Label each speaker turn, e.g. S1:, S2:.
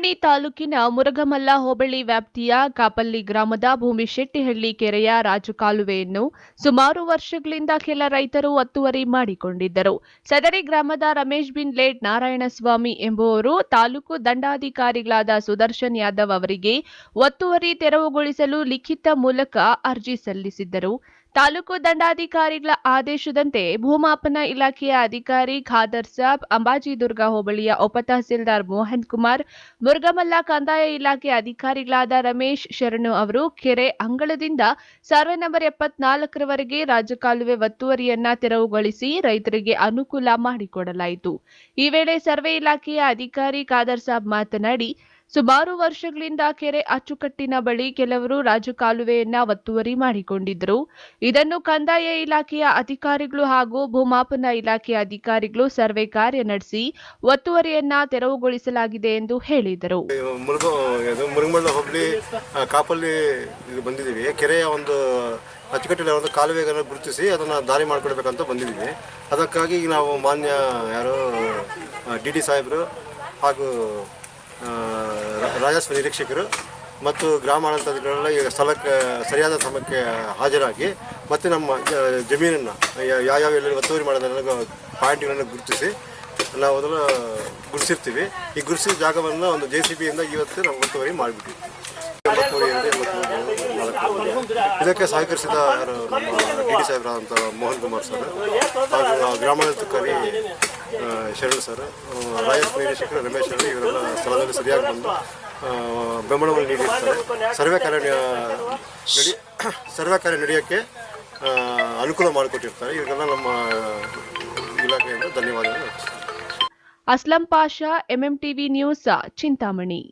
S1: ಚಿಂತಾಮಣಿ ತಾಲೂಕಿನ ಮುರಗಮಲ್ಲ ಹೋಬಳಿ ವ್ಯಾಪ್ತಿಯ ಕಾಪಲ್ಲಿ ಗ್ರಾಮದ ಭೂಮಿಶೆಟ್ಟಿಹಳ್ಳಿ ಕೆರೆಯ ರಾಜಕಾಲುವೆಯನ್ನು ಸುಮಾರು ವರ್ಷಗಳಿಂದ ಕೆಲ ರೈತರು ಒತ್ತುವರಿ ಮಾಡಿಕೊಂಡಿದ್ದರು. ಸದರಿ ಗ್ರಾಮದ ರಮೇಶ್ ಬಿನ್ ಲೇಟ್ ನಾರಾಯಣಸ್ವಾಮಿ ಎಂಬುವರು ತಾಲೂಕು ದಂಡಾಧಿಕಾರಿಗಳಾದ ಸುದರ್ಶನ್ ಯಾದವ್ ಅವರಿಗೆ ಒತ್ತುವರಿ ತೆರವುಗೊಳಿಸಲು ಲಿಖಿತ ಮೂಲಕ ಅರ್ಜಿ ಸಲ್ಲಿಸಿದ್ದರು. ತಾಲೂಕು ದಂಡಾಧಿಕಾರಿಗಳ ಆದೇಶದಂತೆ ಭೂಮಾಪನ ಇಲಾಖೆಯ ಅಧಿಕಾರಿ ಖಾದರ್ ಸಾಬ್ ಅಂಬಾಜಿದುರ್ಗ ಹೋಬಳಿಯ ಉಪ ತಹಸೀಲ್ದಾರ್ ಮೋಹನ್ ಕುಮಾರ್ ಮುರುಗಮಲ್ಲ ಕಂದಾಯ ಇಲಾಖೆ ಅಧಿಕಾರಿಗಳಾದ ರಮೇಶ್ ಶರಣು ಅವರು, ಕೆರೆ ಅಂಗಳದಿಂದ ಸರ್ವೆ ನಂಬರ್ ಎಪ್ಪತ್ನಾಲ್ಕರವರೆಗೆ ರಾಜಕಾಲುವೆ ಒತ್ತುವರಿಯನ್ನ ತೆರವುಗೊಳಿಸಿ ರೈತರಿಗೆ ಅನುಕೂಲ ಮಾಡಿಕೊಡಲಾಯಿತು. ಈ ವೇಳೆ ಸರ್ವೆ ಇಲಾಖೆಯ ಅಧಿಕಾರಿ ಖಾದರ್ ಸಾಬ್ ಮಾತನಾಡಿ ಸುಮಾರು ವರ್ಷಗಳಿಂದ ಕೆರೆ ಅಚ್ಚುಕಟ್ಟಿನ ಬಳಿ ಕೆಲವರು ರಾಜಕಾಲುವೆಯನ್ನ ಒತ್ತುವರಿ ಮಾಡಿಕೊಂಡಿದ್ದರು ಇದನ್ನು ಕಂದಾಯ ಇಲಾಖೆಯ ಅಧಿಕಾರಿಗಳು ಹಾಗೂ ಭೂಮಾಪನ ಇಲಾಖೆಯ ಅಧಿಕಾರಿಗಳು ಸರ್ವೆ ಕಾರ್ಯ ನಡೆಸಿ ಒತ್ತುವರಿಯನ್ನ ತೆರವುಗೊಳಿಸಲಾಗಿದೆ ಎಂದು ಹೇಳಿದರು.
S2: ಹೋಬಳಿ ಕಾಪಲ್ಲಿ ಬಂದಿದ್ದೀವಿ. ಕೆರೆಯ ಒಂದು ಅಚ್ಚುಕಟ್ಟಿನ ಒಂದು ಕಾಲುವೆಗಳನ್ನು ಗುರುತಿಸಿ ಅದನ್ನು ದಾರಿ ಮಾಡಿಕೊಡ್ಬೇಕಂತ ಬಂದಿದ್ದೀವಿ. ಅದಕ್ಕಾಗಿ ನಾವು ಮಾನ್ಯ ಯಾರು ಡಿ ಡಿ ಸಾಹೇಬರು ಹಾಗೂ ರಾಜಸ್ವ ನಿರೀಕ್ಷಕರು ಮತ್ತು ಗ್ರಾಮ ಈಗ ಸ್ಥಳಕ್ಕೆ, ಸರಿಯಾದ ಸಮಯಕ್ಕೆ ಹಾಜರಾಗಿ ಮತ್ತು ನಮ್ಮ ಜಮೀನನ್ನು ಯಾವ್ಯಾವ ಎಲ್ಲೆಲ್ಲಿ ಒತ್ತುವರಿ ಮಾಡೋದನ್ನ ಪಾಯಿಂಟ್ಗಳನ್ನು ಗುರುತಿಸಿ ನಾವು ಅದನ್ನು ಗುರುತಿರ್ತೀವಿ ಈ ಗುರುತಿಸಿದ ಜಾಗವನ್ನು ಒಂದು ಜೆ ಸಿ ಬಿಯಿಂದ ಇವತ್ತು ನಾವು ಒತ್ತುವರಿ ನಾಲ್ಕು ಇದಕ್ಕೆ ಸಹಕರಿಸಿದ ನಮ್ಮ D D Mohan Kumar sir ಹಾಗೂ ಗ್ರಾಮಾಡಳಿತಾಧಿಕಾರಿ ಶರಣ್ ಸರ್ ರಾಜಸ್ವ ನಿರೀಕ್ಷಕರು ರಮೇಶ್ ಅವರು ಇವರೆಲ್ಲ ಸ್ಥಳದಲ್ಲಿ ಸರಿಯಾಗಿ ಬಂದು ಬೆಂಬಲವನ್ನು ನೀಡಿರ್ತಾರೆ. ಸರ್ವೆ ಕಾರ್ಯ ನಡಿ ಸರ್ವೆ ಕಾರ್ಯ ನಡೆಯೋಕ್ಕೆ ಅನುಕೂಲ ಮಾಡಿಕೊಟ್ಟಿರ್ತಾರೆ. ಇವರೆಲ್ಲ ನಮ್ಮ ಇಲಾಖೆಯಿಂದ ಧನ್ಯವಾದಗಳು.
S1: Aslam Pasha, MMTV news, Chintamani.